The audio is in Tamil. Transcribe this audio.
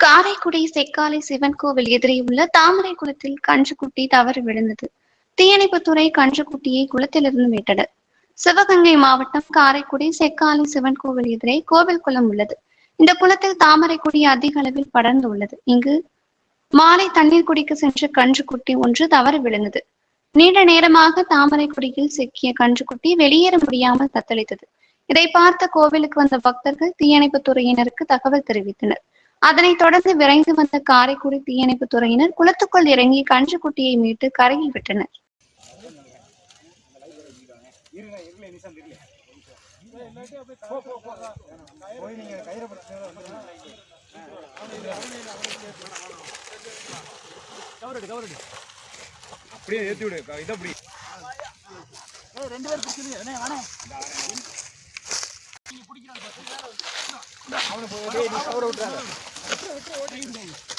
காரைக்குடி செக்காலை சிவன் கோவில் எதிரே உள்ள தாமரை குளத்தில் கன்றுக்குட்டி தவறு விழுந்தது. தீயணைப்புத்துறை கன்றுக்குட்டியை குளத்திலிருந்து மீட்டனர் சிவகங்கை மாவட்டம் காரைக்குடி செக்காலை சிவன் கோவில் எதிரே கோவில் குளம் உள்ளது. இந்த குளத்தில் தாமரை குடி அதிக அளவில் படர்ந்து உள்ளது. இங்கு மாலை தண்ணீர் குடிக்க சென்ற கன்றுக்குட்டி ஒன்று தவறு விழுந்தது. நீண்ட நேரமாக தாமரை குடியில் சிக்கிய கன்றுக்குட்டி வெளியேற முடியாமல் தத்தளித்தது. இதை பார்த்த கோவிலுக்கு வந்த பக்தர்கள் தீயணைப்பு துறையினருக்கு தகவல் தெரிவித்தனர். அதனைத் தொடர்ந்து விரைந்து வந்த காரைக்குடி தீயணைப்புத் துறையினர் குளத்துக்குள் இறங்கி கன்றுக்குட்டியை மீட்டு கரையில் விட்டனர். அப்படியே ஏத்தி விடு ரெண்டு பிடிச்சிருங்க. வாணே அவனை போய் கவரை விட்டுறாங்க விட்டு ஓட்டிக்கிட்டு